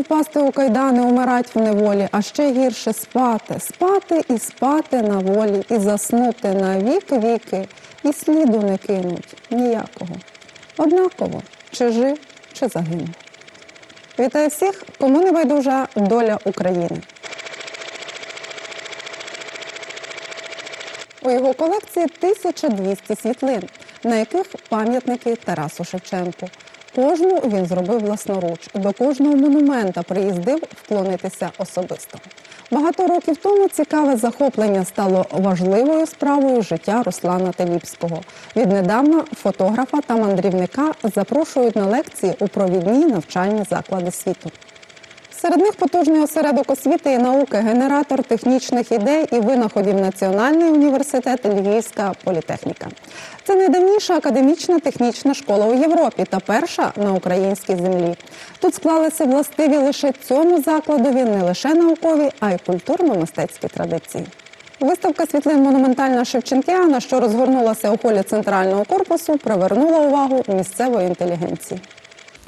впасти у кайдани, умирать в неволі, а ще гірше спати, спати і спати на волі, і заснути на вік віки, і сліду не кинуть ніякого. Однаково, чи жив, чи загинув. Вітаю всіх, кому не байдужа доля України. У його колекції 1200 світлин, на яких пам'ятники Тарасу Шевченку. Кожну він зробив власноруч. До кожного монумента приїздив вклонитися особисто. Багато років тому цікаве захоплення стало важливою справою життя Руслана Теліпського. Віднедавна фотографа та мандрівника запрошують на лекції у провідні навчальні заклади світу. Серед них потужний осередок освіти і науки, генератор технічних ідей і винаходів Національний університет Львівська політехніка. Це найдавніша академічна технічна школа у Європі та перша на українській землі. Тут склалися властиві лише цьому закладові не лише наукові, а й культурно-мистецькі традиції. Виставка світлин монументальна Шевченкіана, що розгорнулася у холі центрального корпусу, привернула увагу місцевої інтелігенції.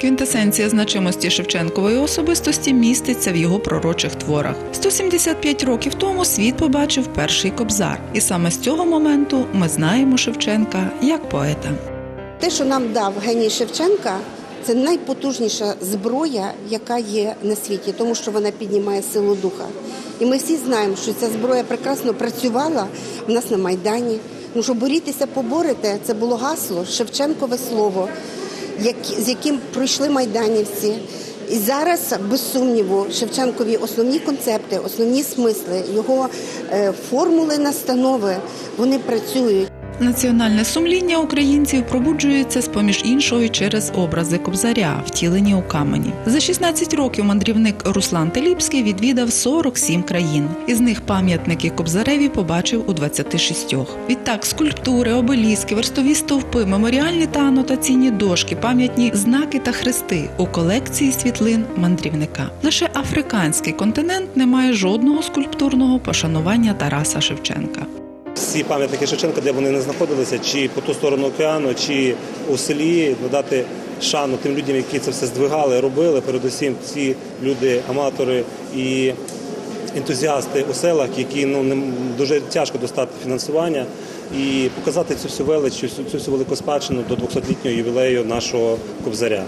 Квінтесенція значимості Шевченкової особистості міститься в його пророчих творах. 175 років тому світ побачив перший кобзар, і саме з цього моменту ми знаємо Шевченка як поета. Те, що нам дав геній Шевченка, це найпотужніша зброя, яка є на світі, тому що вона піднімає силу духа. І ми всі знаємо, що ця зброя прекрасно працювала в нас на Майдані. Ну що борітися, поборете, це було гасло, Шевченкове слово, з яким пройшли майданівці. І зараз, без сумніву, Шевченкові основні концепти, основні смисли, його е, формули настанови, вони працюють. Національне сумління українців пробуджується з поміж іншого через образи кобзаря, втілені у камені. За 16 років мандрівник Руслан Теліпський відвідав 47 країн. Із них пам'ятники кобзареві побачив у 26. Відтак скульптури, обеліски, верстові стовпи, меморіальні та анотаційні дошки, пам'ятні знаки та хрести у колекції світлин мандрівника. Лише африканський континент не має жодного скульптурного пошанування Тараса Шевченка. Всі пам'ятники Шевченка, де вони не знаходилися, чи по ту сторону океану, чи у селі, надати шану тим людям, які це все здвигали, робили. Передусім, ці люди, аматори і ентузіасти у селах, які ну не дуже тяжко достати фінансування і показати цю всю велич, цю, цю всю велику спадщину до 200-літнього ювілею нашого кобзаря.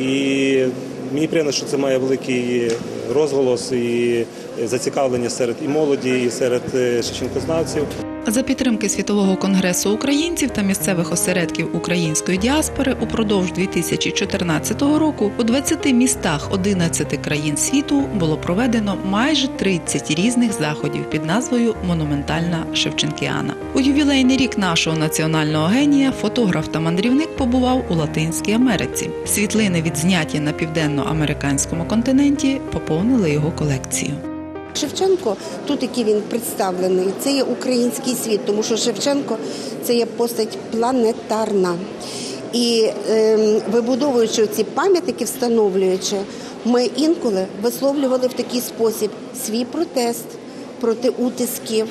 І мені приємно, що це має великий розголос і зацікавлення серед і молоді, і серед е, шевченкознавців. За підтримки світового конгресу українців та місцевих осередків української діаспори упродовж 2014 року у 20 містах 11 країн світу було проведено майже 30 різних заходів під назвою Монументальна Шевченкіана. У ювілейний рік нашого національного генія фотограф та мандрівник побував у Латинській Америці. Світлини, відзняті на південно-американському континенті, поповнили його колекцію. Шевченко, тут який він представлений, це є український світ, тому що Шевченко це є постать планетарна. І ем, вибудовуючи ці пам'ятники, встановлюючи, ми інколи висловлювали в такий спосіб свій протест проти утисків.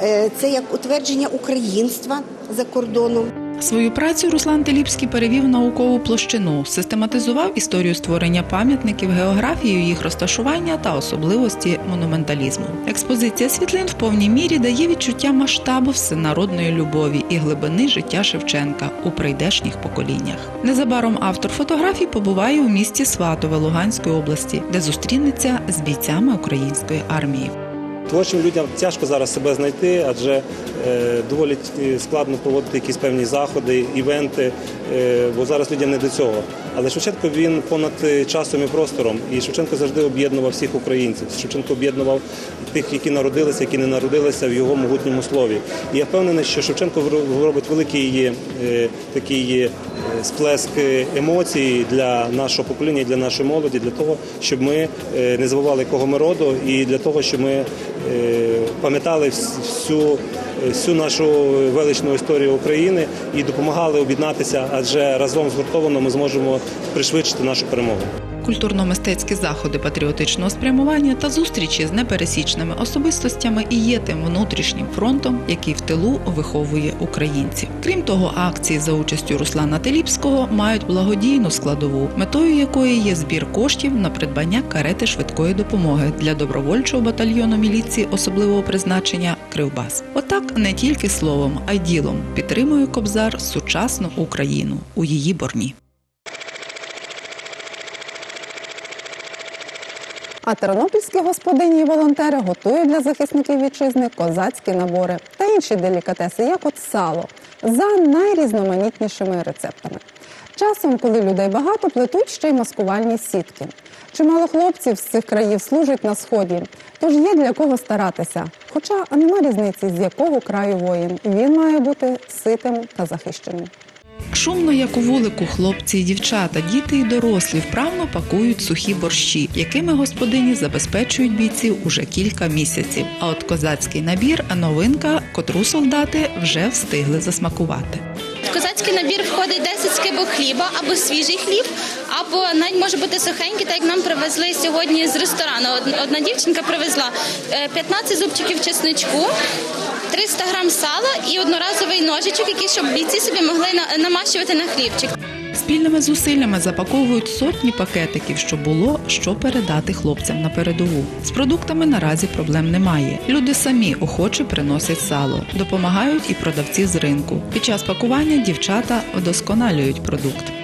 Е, це як утвердження українства за кордоном. Свою працю Руслан Теліпський перевів в наукову площину, систематизував історію створення пам'ятників, географію їх розташування та особливості монументалізму. Експозиція світлин в повній мірі дає відчуття масштабу всенародної любові і глибини життя Шевченка у прийдешніх поколіннях. Незабаром автор фотографій побуває у місті Сватове Луганської області, де зустрінеться з бійцями української армії. Творчим людям тяжко зараз себе знайти, адже е, доволі е, складно проводити якісь певні заходи, івенти, бо зараз людям не до цього. Але Шевченко він понад е, часом і простором. І Шевченко завжди об'єднував всіх українців. Шевченко об'єднував тих, які народилися, які не народилися в його могутньому слові. І я впевнений, що Шевченко робить великий е, такий е, сплеск е, емоцій для нашого покоління, для нашої молоді, для того, щоб ми е, не забували, кого ми роду, і для того, щоб ми е, пам'ятали всю, е, всю нашу величну історію України і допомагали об'єднатися, адже разом згуртовано ми зможемо пришвидшити нашу перемогу. Культурно-мистецькі заходи патріотичного спрямування та зустрічі з непересічними особистостями і є тим внутрішнім фронтом, який в тилу виховує українців. Крім того, акції за участю Руслана Теліпського мають благодійну складову, метою якої є збір коштів на придбання карети швидкої допомоги для добровольчого батальйону міліції особливого призначення Кривбас. Отак не тільки словом, а й ділом підтримує Кобзар сучасну Україну у її борні. А тернопільські господині і волонтери готують для захисників вітчизни козацькі набори та інші делікатеси, як от сало, за найрізноманітнішими рецептами. Часом, коли людей багато, плетуть ще й маскувальні сітки. Чимало хлопців з цих країв служать на сході, тож є для кого старатися. Хоча нема різниці, з якого краю воїн. Він має бути ситим та захищеним. Шумно, як у вулику, хлопці і дівчата, діти і дорослі вправно пакують сухі борщі, якими господині забезпечують бійців уже кілька місяців. А от козацький набір новинка, котру солдати вже встигли засмакувати. В козацький набір входить 10 скибок хліба або свіжий хліб, або навіть може бути сухенький, так як нам привезли сьогодні з ресторану. Одна дівчинка привезла е, 15 зубчиків чесничку, 300 грам сала і одноразовий ножичок, який щоб бійці собі могли намащувати на хлібчик. Спільними зусиллями запаковують сотні пакетиків, щоб було що передати хлопцям на передову. З продуктами наразі проблем немає. Люди самі охоче приносять сало, допомагають і продавці з ринку. Під час пакування дівчата вдосконалюють продукт.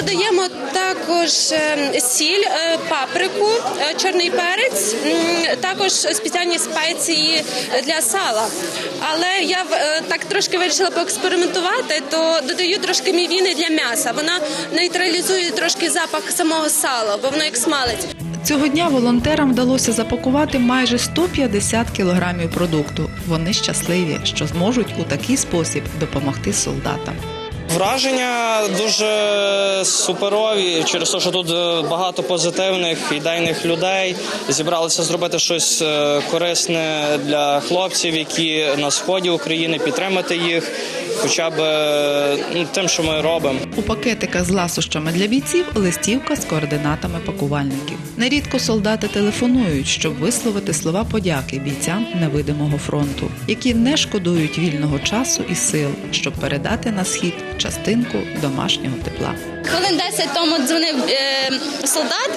Додаємо також е, сіль, е, паприку, е, чорний перець, також спеціальні спеції для сала. Але я так трошки вирішила поекспериментувати, то додаю трошки мівіни для м'яса. Вона нейтралізує трошки запах самого сала, бо воно як смалець. Цього дня волонтерам вдалося запакувати майже 150 кілограмів продукту. Вони щасливі, що зможуть у такий спосіб допомогти солдатам. Враження дуже суперові через те, що тут е, багато позитивних ідейних людей. Зібралися зробити щось е, корисне для хлопців, які на сході України, підтримати їх, хоча б е, ну, тим, що ми робимо. У пакетиках з ласощами для бійців листівка з координатами пакувальників. Нерідко солдати телефонують, щоб висловити слова подяки бійцям невидимого фронту, які не шкодують вільного часу і сил, щоб передати на схід частинку домашнього тепла. Хвилин 10 тому дзвонив е, солдат.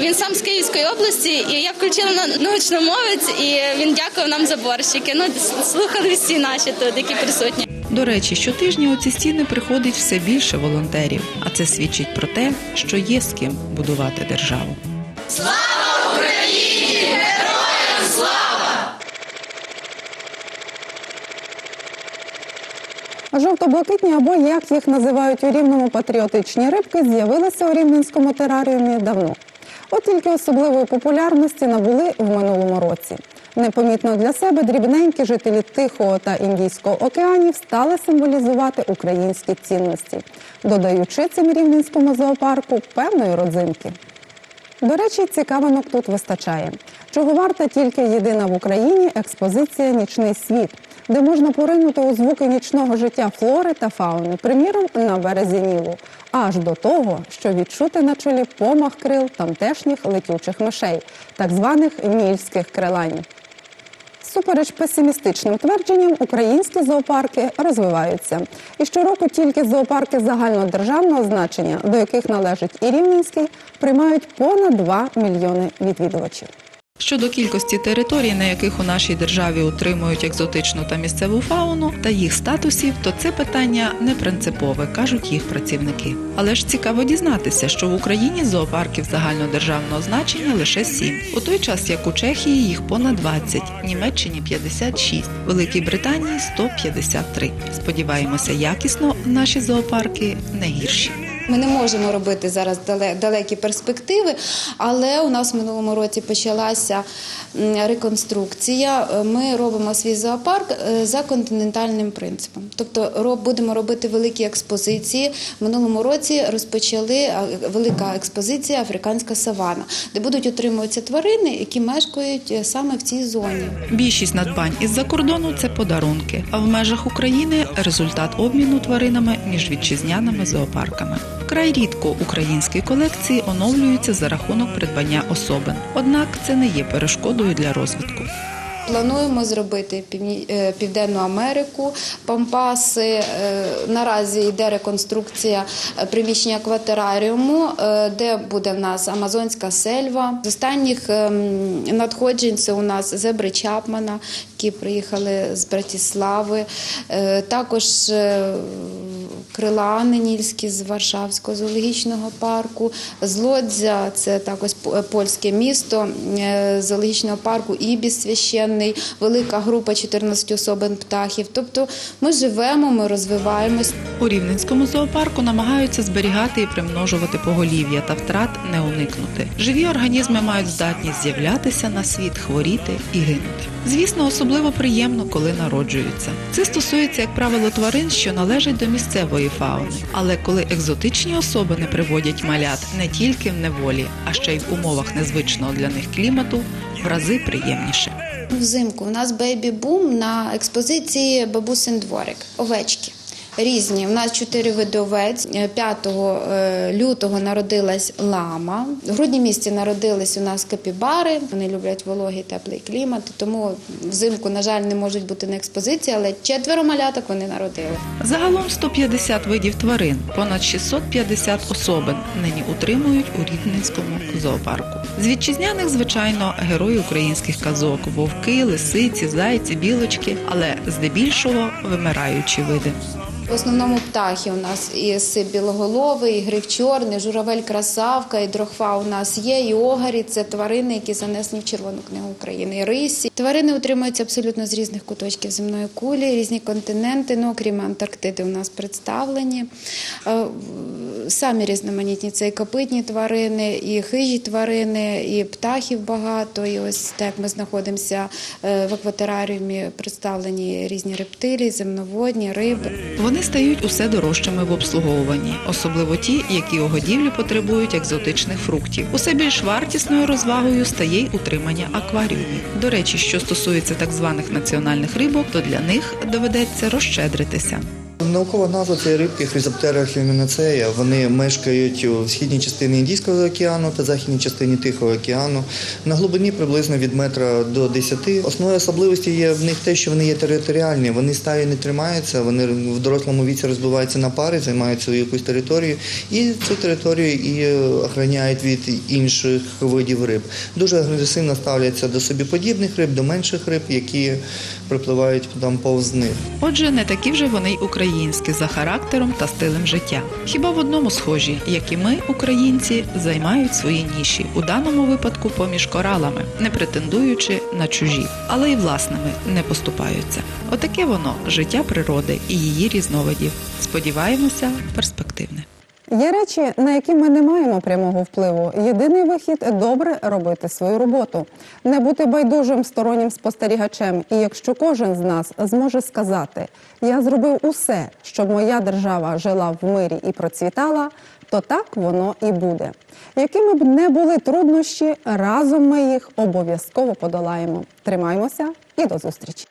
Він сам з Київської області, і я включила на гучномовець, і він дякував нам за борщики. Ну слухали всі наші тут, які присутні. До речі, щотижня у ці стіни приходить все більше волонтерів, а це свідчить про те, що є з ким будувати державу. Жовто-блакитні або як їх називають у рівному патріотичні рибки, з'явилися у рівненському тераріумі давно. От тільки особливої популярності набули в минулому році. Непомітно для себе дрібненькі жителі Тихого та Індійського океанів стали символізувати українські цінності, додаючи цим рівненському зоопарку певної родзинки. До речі, цікавинок тут вистачає. Чого варта тільки єдина в Україні експозиція Нічний світ, де можна поринути у звуки нічного життя флори та фауни, приміром на березі Нілу, аж до того, що відчути на чолі помах крил тамтешніх летючих мишей, так званих нільських крилань. Супереч песимістичним твердженням, українські зоопарки розвиваються. І щороку тільки зоопарки загальнодержавного значення, до яких належить і Рівненський, приймають понад 2 мільйони відвідувачів. Щодо кількості територій, на яких у нашій державі утримують екзотичну та місцеву фауну, та їх статусів, то це питання не принципове, кажуть їх працівники. Але ж цікаво дізнатися, що в Україні зоопарків загальнодержавного значення лише сім, у той час як у Чехії їх понад 20, Німеччині 56, Великій Британії 153. Сподіваємося, якісно наші зоопарки не гірші. Ми не можемо робити зараз дале- далекі перспективи, але у нас в минулому році почалася реконструкція. Е, Ми робимо свій зоопарк е, за континентальним принципом. Тобто будемо робити великі експозиції. В минулому році розпочали велика експозиція Африканська савана, де будуть отримуватися тварини, які мешкають е, саме в цій зоні. Більшість надбань із-за кордону це подарунки, а в межах України результат обміну тваринами між вітчизняними зоопарками. Вкрай рідко українські колекції оновлюються за рахунок придбання особин. Однак це не є перешкодою для розвитку. Плануємо зробити е, Південну Америку, Пампаси. Е, Наразі йде реконструкція е, приміщення кватераріуму, де буде в нас Амазонська сельва. З останніх ем, надходжень це у нас зебри Чапмана, які приїхали з Братіслави. Також крила Ненільські з Варшавського зоологічного парку, з Лодзя, це також польське місто, е, зоологічного парку Ібіс священний, велика група 14 особин птахів. Тобто ми живемо, ми розвиваємось. У Рівненському зоопарку намагаються зберігати і примножувати поголів'я та втрат не уникнути. Живі організми мають здатність з'являтися на світ, хворіти і гинути. Звісно, особливо приємно, коли народжуються. Це стосується, як правило, тварин, що належать до місцевої фауни. Але коли екзотичні особини приводять малят не тільки в неволі, а ще й в умовах незвичного для них клімату, в рази приємніше. Взимку у нас бейбі-бум на експозиції бабусин дворик, овечки. Різні. У нас чотири види овець. Е, 5 е, лютого народилась лама. В грудні місяці народились у нас капібари. Вони люблять вологий теплий клімат, тому взимку, на жаль, не можуть бути на експозиції, але четверо маляток вони народили. Загалом 150 видів тварин, понад 650 особин нині утримують у Рівненському зоопарку. З вітчизняних, звичайно, герої українських казок: вовки, лисиці, зайці, білочки, але здебільшого вимираючі види. В основному птахи у нас і білоголовий, і гриф чорний, журавель красавка, і дрохва у нас є, і огарі це тварини, які занесені в Червону книгу України, і рисі. Тварини утримуються абсолютно з різних куточків земної кулі, різні континенти, ну окрім Антарктиди, у нас представлені. Е, Самі різноманітні це і копитні тварини, і хижі тварини, і птахів багато. І ось так ми знаходимося е, в акватераріумі, представлені різні рептилії, земноводні, риби. Вони стають усе дорожчими в обслуговуванні, особливо ті, які у годівлі потребують екзотичних фруктів. Усе більш вартісною розвагою стає й утримання акваріумів. До речі, що стосується так званих національних рибок, то для них доведеться розщедритися. Наукова назва це рибки Хризоптера хлюмінацея. Вони мешкають у східній частині Індійського океану та західній частині Тихого океану. На глибині приблизно від метра до 10. Основною особливістю є в них те, що вони є територіальні. Вони стаї не тримаються, вони в дорослому віці розбиваються на пари, займають свою якусь територію і цю територію і охороняють від інших видів риб. Дуже агресивно ставляться до собі подібних риб, до менших риб, які припливають там повз них. Отже, не такі вже вони й українські за характером та стилем життя. Хіба в одному схожі, як і ми, українці, займають свої ніші у даному випадку поміж коралами, не претендуючи на чужі, але й власними не поступаються. Отаке воно життя природи і її різновидів. Сподіваємося, перспективне. Є речі, на які ми не маємо прямого впливу. Єдиний вихід добре робити свою роботу, не бути байдужим стороннім спостерігачем. І якщо кожен з нас зможе сказати, я зробив усе, щоб моя держава жила в мирі і процвітала, то так воно і буде. Якими б не були труднощі, разом ми їх обов'язково подолаємо. Тримаймося і до зустрічі.